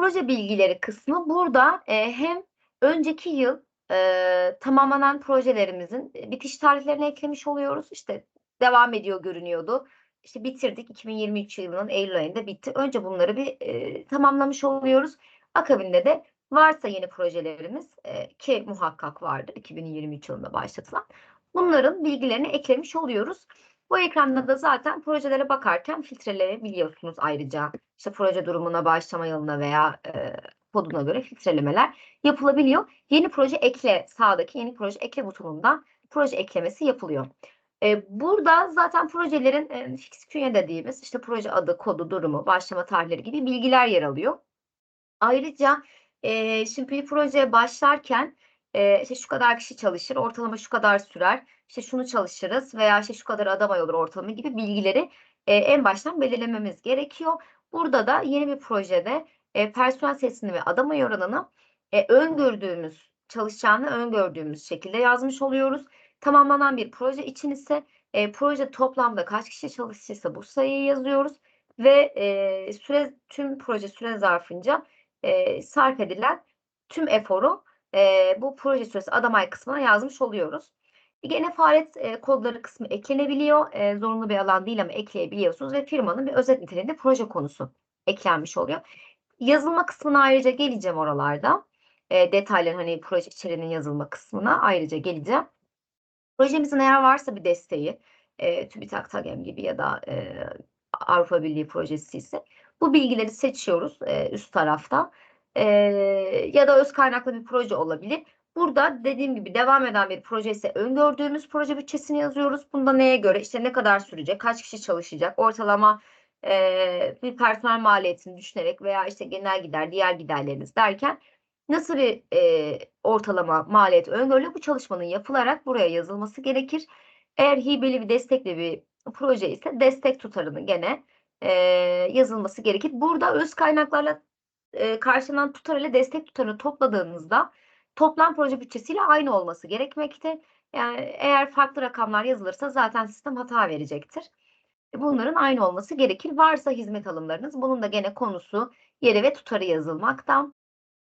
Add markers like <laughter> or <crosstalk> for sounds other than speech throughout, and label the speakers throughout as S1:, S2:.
S1: Proje bilgileri kısmı burada e, hem önceki yıl e, tamamlanan projelerimizin e, bitiş tarihlerini eklemiş oluyoruz. İşte devam ediyor görünüyordu. İşte bitirdik 2023 yılının Eylül ayında bitti. Önce bunları bir e, tamamlamış oluyoruz. Akabinde de varsa yeni projelerimiz e, ki muhakkak vardır 2023 yılında başlatılan. Bunların bilgilerini eklemiş oluyoruz. Bu ekranda da zaten projelere bakarken filtreleyebiliyorsunuz ayrıca. İşte proje durumuna, başlama yılına veya e, koduna göre filtrelemeler yapılabiliyor. Yeni proje ekle sağdaki yeni proje ekle butonunda proje eklemesi yapılıyor. E, burada zaten projelerin e, fix künye dediğimiz işte proje adı, kodu, durumu, başlama tarihleri gibi bilgiler yer alıyor. Ayrıca e, şimdi bir projeye başlarken e, işte şu kadar kişi çalışır, ortalama şu kadar sürer, işte şunu çalışırız veya işte şu kadar adam ay olur ortalama gibi bilgileri e, en baştan belirlememiz gerekiyor. Burada da yeni bir projede e, personel sayısını ve adam ay oranını e, öngördüğümüz, çalışacağını öngördüğümüz şekilde yazmış oluyoruz. Tamamlanan bir proje için ise e, proje toplamda kaç kişi çalıştıysa bu sayıyı yazıyoruz ve e, süre tüm proje süre zarfınca e, sarf edilen tüm eforu e, bu proje süresi adam ay kısmına yazmış oluyoruz. Gene faaliyet e, kodları kısmı eklenebiliyor. E, zorunlu bir alan değil ama ekleyebiliyorsunuz ve firmanın bir özet niteliğinde proje konusu eklenmiş oluyor. Yazılma kısmına ayrıca geleceğim oralarda. E, detayların hani proje içeriğinin yazılma kısmına ayrıca geleceğim. Projemizin eğer varsa bir desteği, e, TÜBİTAK TAGEM gibi ya da e, Avrupa Birliği projesi ise bu bilgileri seçiyoruz e, üst tarafta. E, ya da öz kaynaklı bir proje olabilir. Burada dediğim gibi devam eden bir proje ise öngördüğümüz proje bütçesini yazıyoruz. Bunda neye göre işte ne kadar sürecek, kaç kişi çalışacak, ortalama e, bir personel maliyetini düşünerek veya işte genel gider, diğer giderleriniz derken nasıl bir e, ortalama maliyet öngörülüyor? Bu çalışmanın yapılarak buraya yazılması gerekir. Eğer hibeli bir destekli bir proje ise destek tutarını gene e, yazılması gerekir. Burada öz kaynaklarla e, karşılanan tutar ile destek tutarını topladığınızda toplam proje bütçesiyle aynı olması gerekmekte. Yani eğer farklı rakamlar yazılırsa zaten sistem hata verecektir. Bunların aynı olması gerekir. Varsa hizmet alımlarınız bunun da gene konusu, yeri ve tutarı yazılmakta.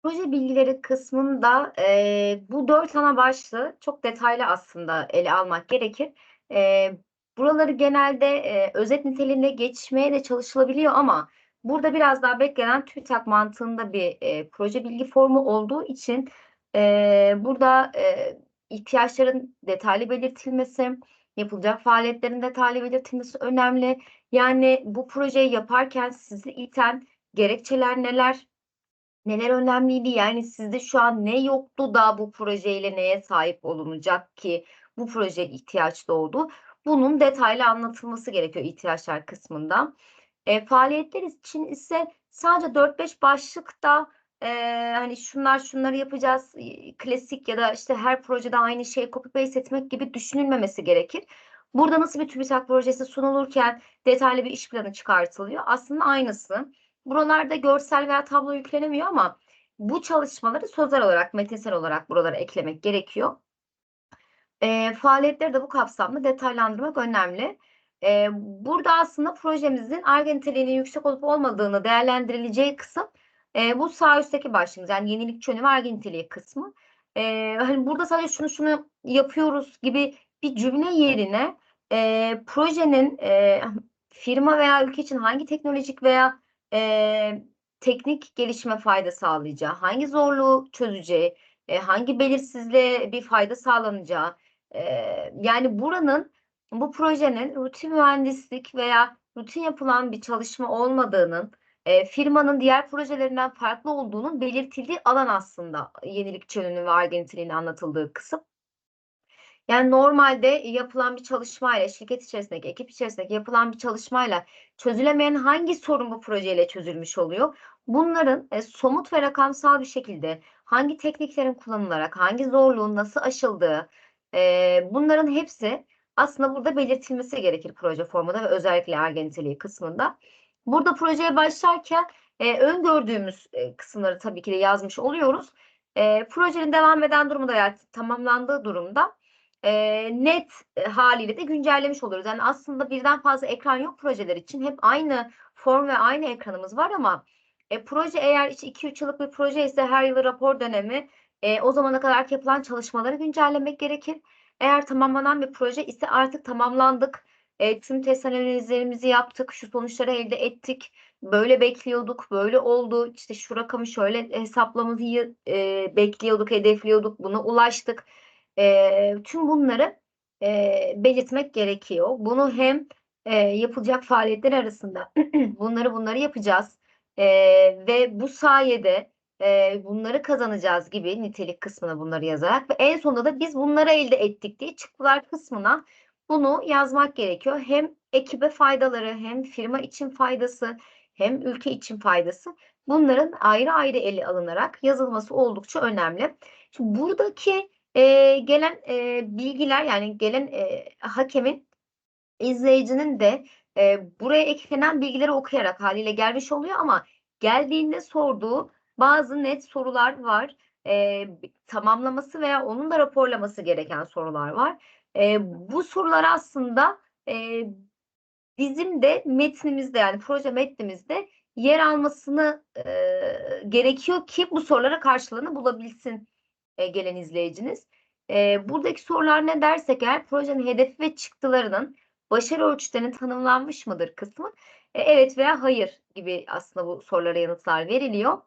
S1: Proje bilgileri kısmında e, bu dört ana başlığı çok detaylı aslında ele almak gerekir. E, buraları genelde e, özet niteliğinde geçmeye de çalışılabiliyor ama burada biraz daha beklenen TÜBİTAK mantığında bir e, proje bilgi formu olduğu için e, burada e, ihtiyaçların detaylı belirtilmesi, yapılacak faaliyetlerin detaylı belirtilmesi önemli. Yani bu projeyi yaparken sizi iten gerekçeler neler, neler önemliydi? Yani sizde şu an ne yoktu da bu projeyle neye sahip olunacak ki bu proje ihtiyaç doğdu? Bunun detaylı anlatılması gerekiyor ihtiyaçlar kısmında. E, faaliyetler için ise sadece 4-5 başlıkta e, hani şunlar şunları yapacağız klasik ya da işte her projede aynı şeyi copy paste etmek gibi düşünülmemesi gerekir. Burada nasıl bir TÜBİTAK projesi sunulurken detaylı bir iş planı çıkartılıyor. Aslında aynısı. Buralarda görsel veya tablo yüklenemiyor ama bu çalışmaları sözel olarak, metinsel olarak buralara eklemek gerekiyor. E, faaliyetleri de bu kapsamda detaylandırmak önemli. E, burada aslında projemizin ARGE niteliğinin yüksek olup olmadığını değerlendirileceği kısım e, bu sağ üstteki başlığımız yani yenilikçi önemi ARGE niteliği kısmı. E, hani burada sadece şunu şunu yapıyoruz gibi bir cümle yerine e, projenin e, firma veya ülke için hangi teknolojik veya e, teknik gelişme fayda sağlayacağı, hangi zorluğu çözeceği, e, hangi belirsizliğe bir fayda sağlanacağı, e, yani buranın bu projenin rutin mühendislik veya rutin yapılan bir çalışma olmadığının, e, firmanın diğer projelerinden farklı olduğunun belirtildiği alan aslında yenilikçi yönünün ve arge anlatıldığı kısım. Yani normalde yapılan bir çalışmayla, şirket içerisindeki, ekip içerisindeki yapılan bir çalışmayla çözülemeyen hangi sorun bu projeyle çözülmüş oluyor? Bunların e, somut ve rakamsal bir şekilde hangi tekniklerin kullanılarak, hangi zorluğun nasıl aşıldığı, e, bunların hepsi aslında burada belirtilmesi gerekir proje formunda ve özellikle ergen kısmında. Burada projeye başlarken e, öngördüğümüz e, kısımları tabii ki de yazmış oluyoruz. E, projenin devam eden durumu da yani tamamlandığı durumda e, net e, haliyle de güncellemiş oluyoruz. Yani aslında birden fazla ekran yok projeler için. Hep aynı form ve aynı ekranımız var ama E, proje eğer işte 2-3 yıllık bir proje ise her yıl rapor dönemi e, o zamana kadar yapılan çalışmaları güncellemek gerekir. Eğer tamamlanan bir proje ise artık tamamlandık. E, tüm test analizlerimizi yaptık. Şu sonuçları elde ettik. Böyle bekliyorduk. Böyle oldu. İşte şu rakamı şöyle hesaplamayı e, bekliyorduk, hedefliyorduk. Buna ulaştık. E, tüm bunları e, belirtmek gerekiyor. Bunu hem e, yapılacak faaliyetler arasında <clears throat> bunları bunları yapacağız. E, ve bu sayede e, bunları kazanacağız gibi nitelik kısmına bunları yazarak ve en sonunda da biz bunları elde ettik diye çıktılar kısmına bunu yazmak gerekiyor. Hem ekibe faydaları hem firma için faydası hem ülke için faydası bunların ayrı ayrı ele alınarak yazılması oldukça önemli. Şimdi buradaki e, gelen e, bilgiler yani gelen e, hakemin izleyicinin de e, buraya eklenen bilgileri okuyarak haliyle gelmiş oluyor ama geldiğinde sorduğu bazı net sorular var. E, tamamlaması veya onun da raporlaması gereken sorular var. E, bu sorular aslında e, bizim de metnimizde yani proje metnimizde yer almasını e, gerekiyor ki bu sorulara karşılığını bulabilsin e, gelen izleyiciniz. E, buradaki sorular ne dersek eğer projenin hedefi ve çıktılarının başarı ölçütlerinin tanımlanmış mıdır kısmı e, evet veya hayır gibi aslında bu sorulara yanıtlar veriliyor.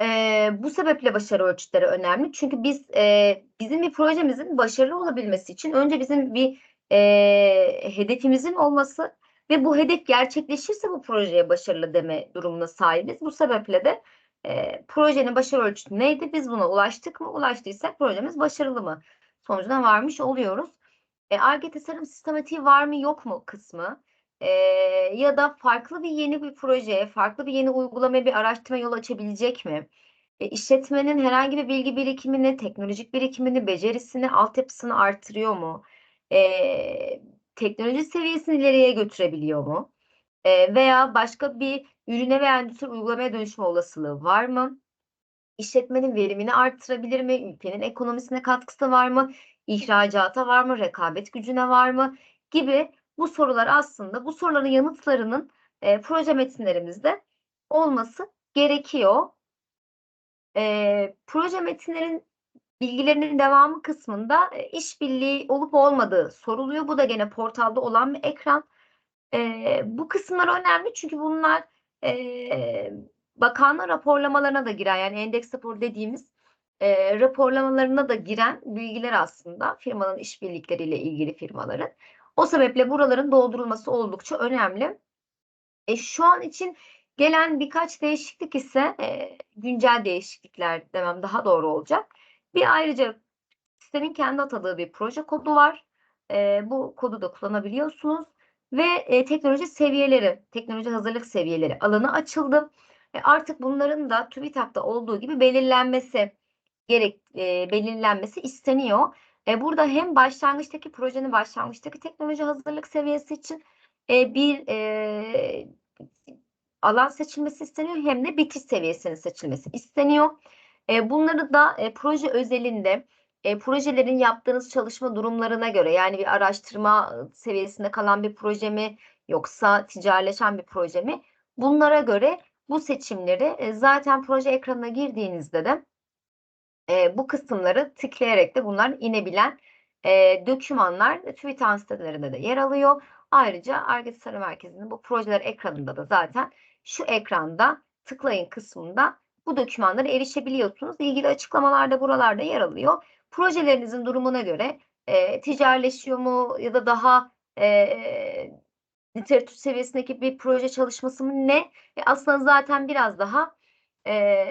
S1: E, bu sebeple başarı ölçütleri önemli. Çünkü biz e, bizim bir projemizin başarılı olabilmesi için önce bizim bir e, hedefimizin olması ve bu hedef gerçekleşirse bu projeye başarılı deme durumuna sahibiz. Bu sebeple de e, projenin başarı ölçütü neydi? Biz buna ulaştık mı? Ulaştıysak projemiz başarılı mı? Sonucuna varmış oluyoruz. E, ARGE tasarım sistematiği var mı yok mu kısmı e, ya da farklı bir yeni bir proje, farklı bir yeni uygulama bir araştırma yol açabilecek mi? E, işletmenin herhangi bir bilgi birikimini, teknolojik birikimini, becerisini, altyapısını artırıyor mu? E, teknoloji seviyesini ileriye götürebiliyor mu? E, veya başka bir ürüne veya endüstri uygulamaya dönüşme olasılığı var mı? İşletmenin verimini artırabilir mi? Ülkenin ekonomisine katkısı var mı? İhracata var mı? Rekabet gücüne var mı? Gibi bu sorular aslında bu soruların yanıtlarının e, proje metinlerimizde olması gerekiyor. E, proje metinlerin bilgilerinin devamı kısmında e, işbirliği olup olmadığı soruluyor. Bu da gene portalda olan bir ekran. E, bu kısımlar önemli çünkü bunlar e, bakanlık raporlamalarına da giren yani endeks rapor dediğimiz e, raporlamalarına da giren bilgiler aslında firmanın işbirlikleriyle ilgili firmaların. O sebeple buraların doldurulması oldukça önemli. E, şu an için gelen birkaç değişiklik ise e, güncel değişiklikler demem daha doğru olacak. Bir ayrıca sistemin kendi atadığı bir proje kodu var. E, bu kodu da kullanabiliyorsunuz. Ve e, teknoloji seviyeleri, teknoloji hazırlık seviyeleri alanı açıldı. E, artık bunların da TÜBİTAK'ta olduğu gibi belirlenmesi gerek e, belirlenmesi isteniyor. E, burada hem başlangıçtaki projenin başlangıçtaki teknoloji hazırlık seviyesi için e, bir e, alan seçilmesi isteniyor hem de bitiş seviyesinin seçilmesi isteniyor. E, bunları da e, proje özelinde e, projelerin yaptığınız çalışma durumlarına göre yani bir araştırma seviyesinde kalan bir proje mi yoksa ticarileşen bir proje mi bunlara göre bu seçimleri e, zaten proje ekranına girdiğinizde de e, bu kısımları tıklayarak da bunlar inebilen e, dokümanlar TÜBİTAK sitelerinde de yer alıyor. Ayrıca Arge Tasarım Merkezi'nin bu projeler ekranında da zaten şu ekranda tıklayın kısmında bu dokümanlara erişebiliyorsunuz. İlgili açıklamalar da buralarda yer alıyor. Projelerinizin durumuna göre e, ticarileşiyor mu ya da daha e, literatür seviyesindeki bir proje çalışması mı ne? E, aslında zaten biraz daha e,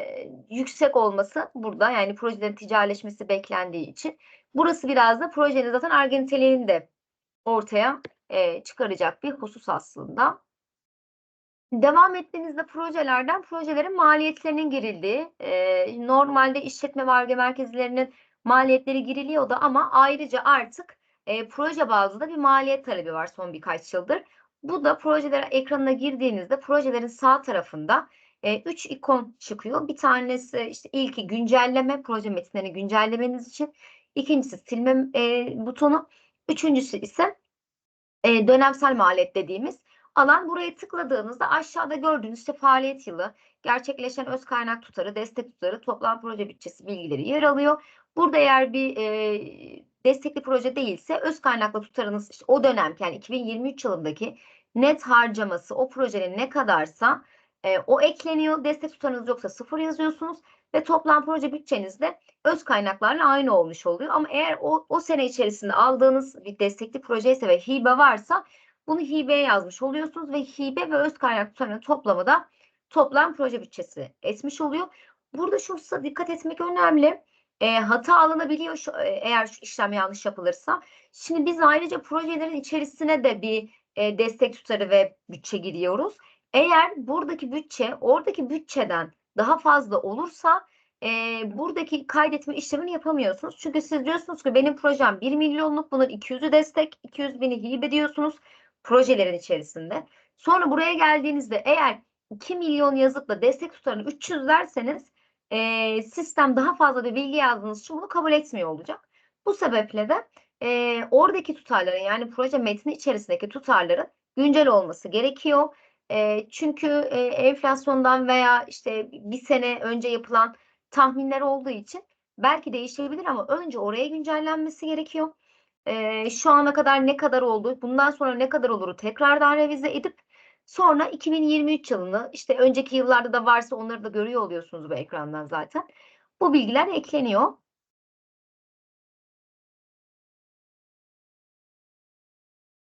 S1: yüksek olması burada yani projelerin ticarileşmesi beklendiği için. Burası biraz da projenin zaten arge de ortaya e, çıkaracak bir husus aslında. Devam ettiğimizde projelerden projelerin maliyetlerinin girildiği, e, normalde işletme ve arge merkezlerinin maliyetleri giriliyordu ama ayrıca artık e, proje bazlı bir maliyet talebi var son birkaç yıldır. Bu da projeler ekranına girdiğinizde projelerin sağ tarafında e, üç ikon çıkıyor. Bir tanesi işte ilki güncelleme, proje metinlerini güncellemeniz için. İkincisi silme e, butonu. Üçüncüsü ise e, dönemsel maliyet dediğimiz alan. Buraya tıkladığınızda aşağıda gördüğünüz işte faaliyet yılı, gerçekleşen öz kaynak tutarı, destek tutarı, toplam proje bütçesi bilgileri yer alıyor. Burada eğer bir e, destekli proje değilse öz kaynaklı tutarınız işte o dönemki yani 2023 yılındaki net harcaması o projenin ne kadarsa e, o ekleniyor. Destek tutarınız yoksa sıfır yazıyorsunuz ve toplam proje bütçeniz de öz kaynaklarla aynı olmuş oluyor. Ama eğer o, o sene içerisinde aldığınız bir destekli proje ise ve hibe varsa bunu hibeye yazmış oluyorsunuz ve hibe ve öz kaynak tutarının toplamı da toplam proje bütçesi etmiş oluyor. Burada şu dikkat etmek önemli. E, hata alınabiliyor şu, e, eğer şu işlem yanlış yapılırsa. Şimdi biz ayrıca projelerin içerisine de bir e, destek tutarı ve bütçe giriyoruz. Eğer buradaki bütçe oradaki bütçeden daha fazla olursa e, buradaki kaydetme işlemini yapamıyorsunuz. Çünkü siz diyorsunuz ki benim projem 1 milyonluk bunun 200'ü destek 200 bini hibe diyorsunuz projelerin içerisinde. Sonra buraya geldiğinizde eğer 2 milyon yazıp da destek tutarını 300 derseniz e, sistem daha fazla da bilgi yazdığınız için bunu kabul etmiyor olacak. Bu sebeple de e, oradaki tutarların yani proje metni içerisindeki tutarların güncel olması gerekiyor. E, çünkü e, enflasyondan veya işte bir sene önce yapılan tahminler olduğu için belki değişebilir ama önce oraya güncellenmesi gerekiyor. E, şu ana kadar ne kadar oldu, bundan sonra ne kadar oluru tekrardan revize edip sonra 2023 yılını işte önceki yıllarda da varsa onları da görüyor oluyorsunuz bu ekrandan zaten. Bu bilgiler ekleniyor.